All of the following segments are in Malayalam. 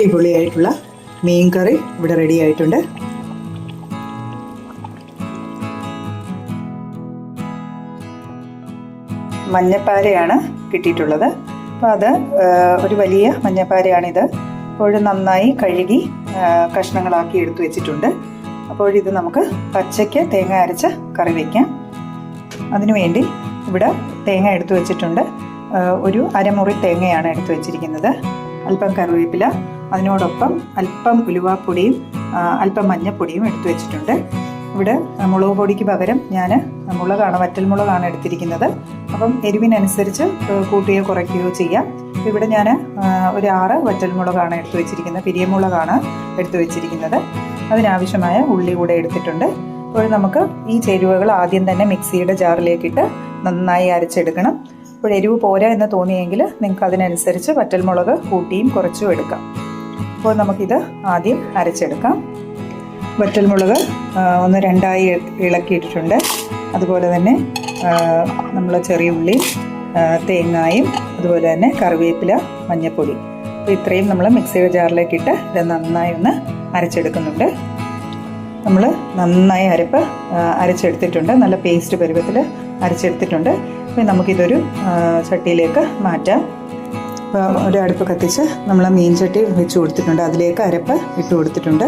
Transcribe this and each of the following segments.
അടിപൊളിയായിട്ടുള്ള മീൻ കറി ഇവിടെ റെഡി ആയിട്ടുണ്ട്. മഞ്ഞപ്പാരയാണ് കിട്ടിയിട്ടുള്ളത്. അപ്പോൾ അത് ഒരു വലിയ മഞ്ഞപ്പാരയാണിത്. അപ്പോൾ നന്നായി കഴുകി കഷ്ണങ്ങളാക്കി എടുത്തു വെച്ചിട്ടുണ്ട്. അപ്പോൾ ഇത് നമുക്ക് പച്ചയ്ക്ക് തേങ്ങ അരച്ച് കറി വയ്ക്കാം അതിനുവേണ്ടി ഇവിടെ തേങ്ങ എടുത്തു വെച്ചിട്ടുണ്ട്. ഒരു അരമുറി തേങ്ങയാണ് എടുത്തു വെച്ചിരിക്കുന്നത്. അല്പം കറിവേപ്പില അതിനോടൊപ്പം അല്പം ഉലുവാപ്പൊടിയും അല്പം മഞ്ഞപ്പൊടിയും എടുത്തു വെച്ചിട്ടുണ്ട്. ഇവിടെ മുളക് പൊടിക്ക് പകരം ഞാൻ മുളകാണ് വറ്റൽ മുളകാണ് എടുത്തിരിക്കുന്നത്. അപ്പം എരിവിനനുസരിച്ച് കൂട്ടുകയോ കുറയ്ക്കുകയോ ചെയ്യാം. ഇവിടെ ഞാൻ ഒരു ആറ് വറ്റൽ മുളകാണ് എടുത്തു വെച്ചിരിക്കുന്നത് പിരിയമുളകാണ് എടുത്തു വെച്ചിരിക്കുന്നത്. അതിനാവശ്യമായ ഉള്ളി കൂടെ എടുത്തിട്ടുണ്ട്. അപ്പോൾ നമുക്ക് ഈ ചേരുവകൾ ആദ്യം തന്നെ മിക്സിയുടെ ജാറിലേക്കിട്ട് നന്നായി അരച്ചെടുക്കണം. അപ്പോൾ എരിവ് പോരാ എന്ന് തോന്നിയെങ്കിൽ നിങ്ങൾക്ക് അതിനനുസരിച്ച് വറ്റൽമുളക് കൂട്ടിയും കുറച്ചും എടുക്കാം. അപ്പോൾ നമുക്കിത് ആദ്യം അരച്ചെടുക്കാം. വറ്റൽമുളക് ഒന്ന് രണ്ടായി ഇളക്കിയിട്ടിട്ടുണ്ട്. അതുപോലെ തന്നെ നമ്മൾ ചെറിയ ഉള്ളി തേങ്ങായും അതുപോലെ തന്നെ കറിവേപ്പില മഞ്ഞൾപ്പൊടി അപ്പോൾ ഇത്രയും നമ്മൾ മിക്സിയുടെ ജാറിലേക്കിട്ട് ഇത് നന്നായി ഒന്ന് അരച്ചെടുക്കുന്നുണ്ട്. നമ്മൾ നന്നായി അരപ്പ് അരച്ചെടുത്തിട്ടുണ്ട്. നല്ല പേസ്റ്റ് പരുവത്തിൽ അരച്ചെടുത്തിട്ടുണ്ട്. അപ്പോൾ നമുക്കിതൊരു ചട്ടിയിലേക്ക് മാറ്റാം. ഒരു അടുപ്പ് കത്തിച്ച് നമ്മൾ മീൻ ചട്ടി വെച്ച് കൊടുത്തിട്ടുണ്ട്. അതിലേക്ക് അരപ്പ് ഇട്ട് കൊടുത്തിട്ടുണ്ട്.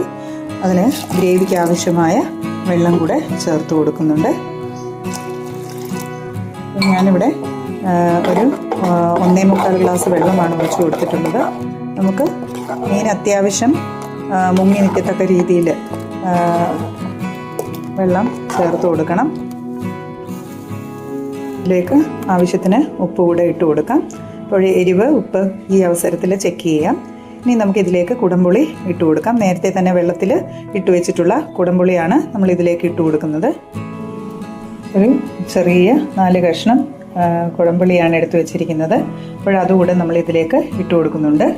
അതിന് ഗ്രേവിക്ക് ആവശ്യമായ വെള്ളം കൂടെ ചേർത്ത് കൊടുക്കുന്നുണ്ട്. ഞാനിവിടെ ഒരു ഒന്നേ മുക്കാൽ ഗ്ലാസ് വെള്ളമാണ് ഒഴിച്ച് കൊടുത്തിട്ടുള്ളത്. നമുക്ക് മീൻ അത്യാവശ്യം മുങ്ങി നിൽക്കത്തക്ക രീതിയിൽ വെള്ളം ചേർത്ത് കൊടുക്കണം. ഇതിലേക്ക് ആവശ്യത്തിന് ഉപ്പ് കൂടെ ഇട്ട് കൊടുക്കാം. അപ്പോൾ എരിവ് ഉപ്പ് ഈ അവസരത്തിൽ ചെക്ക് ചെയ്യാം. ഇനി നമുക്ക് ഇതിലേക്ക് കുടംപുളി ഇട്ട് കൊടുക്കാം. നേരത്തെ തന്നെ വെള്ളത്തിൽ ഇട്ട് വെച്ചിട്ടുള്ള കുടംപുളിയാണ് നമ്മൾ ഇതിലേക്ക് ഇട്ട് കൊടുക്കുന്നത്. ഒരു ചെറിയ നാല് കഷ്ണം കുടംപുളിയാണ് എടുത്തു വെച്ചിരിക്കുന്നത്. അപ്പോൾ അതുകൂടെ നമ്മൾ ഇതിലേക്ക് ഇട്ട് കൊടുക്കുന്നുണ്ട്.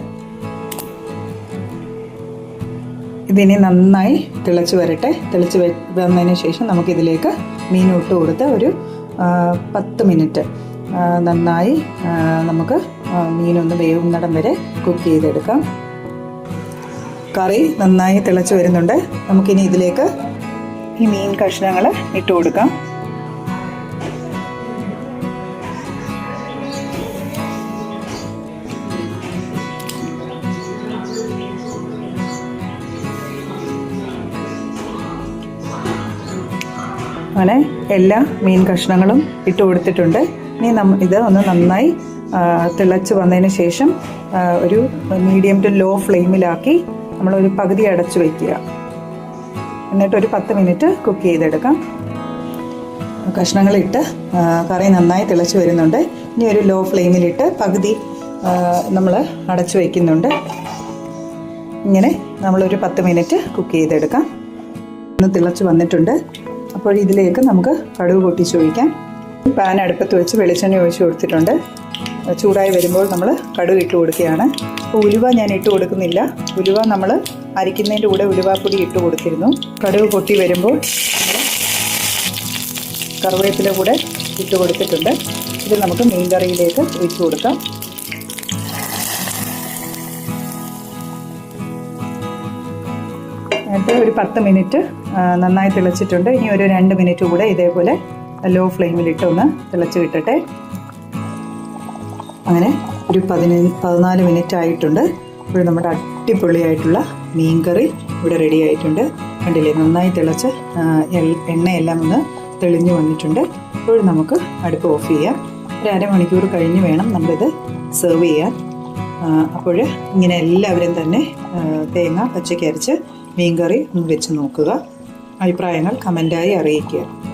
ഇതിനെ നന്നായി തിളച്ച് വരട്ടെ. തിളച്ച് വന്നതിന് ശേഷം നമുക്കിതിലേക്ക് മീൻ ഇട്ട് കൊടുത്ത് ഒരു പത്ത് മിനിറ്റ് നന്നായി നമുക്ക് മീനൊന്ന് വേവുന്നിടം വരെ കുക്ക് ചെയ്തെടുക്കാം. കറി നന്നായി തിളച്ച് വരുന്നുണ്ട്. നമുക്കിനി ഇതിലേക്ക് ഈ മീൻ കഷ്ണങ്ങൾ ഇട്ട് കൊടുക്കാം. അങ്ങനെ എല്ലാ മീൻ കഷ്ണങ്ങളും ഇട്ട് കൊടുത്തിട്ടുണ്ട്. ഇനി നമ്മ ഇത് ഒന്ന് നന്നായി തിളച്ച് വന്നതിന് ശേഷം ഒരു മീഡിയം ടു ലോ ഫ്ലെയിമിലാക്കി നമ്മളൊരു പകുതി അടച്ചു വയ്ക്കുക. എന്നിട്ട് ഒരു പത്ത് മിനിറ്റ് കുക്ക് ചെയ്തെടുക്കാം. കഷ്ണങ്ങളിട്ട് കറി നന്നായി തിളച്ച് വരുന്നുണ്ട്. ഇനി ഒരു ലോ ഫ്ലെയിമിലിട്ട് പകുതി നമ്മൾ അടച്ചു വയ്ക്കുന്നുണ്ട്. ഇങ്ങനെ നമ്മളൊരു പത്ത് മിനിറ്റ് കുക്ക് ചെയ്തെടുക്കാം. ഒന്ന് തിളച്ച് വന്നിട്ടുണ്ട്. അപ്പോൾ ഇതിലേക്ക് നമുക്ക് കടുക് പൊട്ടിച്ച് ഒഴിക്കാം. പാൻ അടുപ്പത്ത് വെച്ച് വെളിച്ചെണ്ണ ഒഴിച്ച് കൊടുത്തിട്ടുണ്ട്. ചൂടായി വരുമ്പോൾ നമ്മൾ കടുക് ഇട്ട് കൊടുക്കുകയാണ്. അപ്പോൾ ഉലുവ ഞാൻ ഇട്ട് കൊടുക്കുന്നില്ല. ഉലുവ നമ്മൾ അരിക്കുന്നതിന്റെ കൂടെ ഉലുവാപ്പൊടി ഇട്ട് കൊടുത്തിരുന്നു. കടുക് പൊട്ടി വരുമ്പോൾ കറിവേപ്പില കൂടെ ഇട്ട് കൊടുത്തിട്ടുണ്ട്. ഇത് നമുക്ക് മീൻ കറിയിലേക്ക് ഒഴിച്ച് കൊടുക്കാം. എന്നിട്ട് ഒരു പത്ത് മിനിറ്റ് നന്നായി തിളച്ചിട്ടുണ്ട്. ഇനി ഒരു രണ്ട് മിനിറ്റ് കൂടെ ഇതേപോലെ ലോ ഫ്ലെയിമിലിട്ട് ഒന്ന് തിളച്ച് വിട്ടട്ടെ. അങ്ങനെ ഒരു പതിനഞ്ച് പതിനാല് മിനിറ്റ് ആയിട്ടുണ്ട്. ഇപ്പോൾ നമ്മുടെ അടിപൊളിയായിട്ടുള്ള മീൻ കറി ഇവിടെ റെഡി ആയിട്ടുണ്ട്. കണ്ടില്ലേ? നന്നായി തിളച്ച് എണ്ണയെല്ലാം ഒന്ന് തെളിഞ്ഞു വന്നിട്ടുണ്ട്. ഇപ്പോൾ നമുക്ക് അടുപ്പ് ഓഫ് ചെയ്യാം. ഒരു അരമണിക്കൂർ കഴിഞ്ഞ് വേണം നമ്മളിത് സെർവ് ചെയ്യാൻ. അപ്പോൾ ഇങ്ങനെ എല്ലാവരും തന്നെ തേങ്ങ പച്ചക്കരച്ച് മീൻകറി ഒന്ന് വെച്ച് നോക്കുക. അഭിപ്രായങ്ങൾ കമന്റായി അറിയിക്കുക.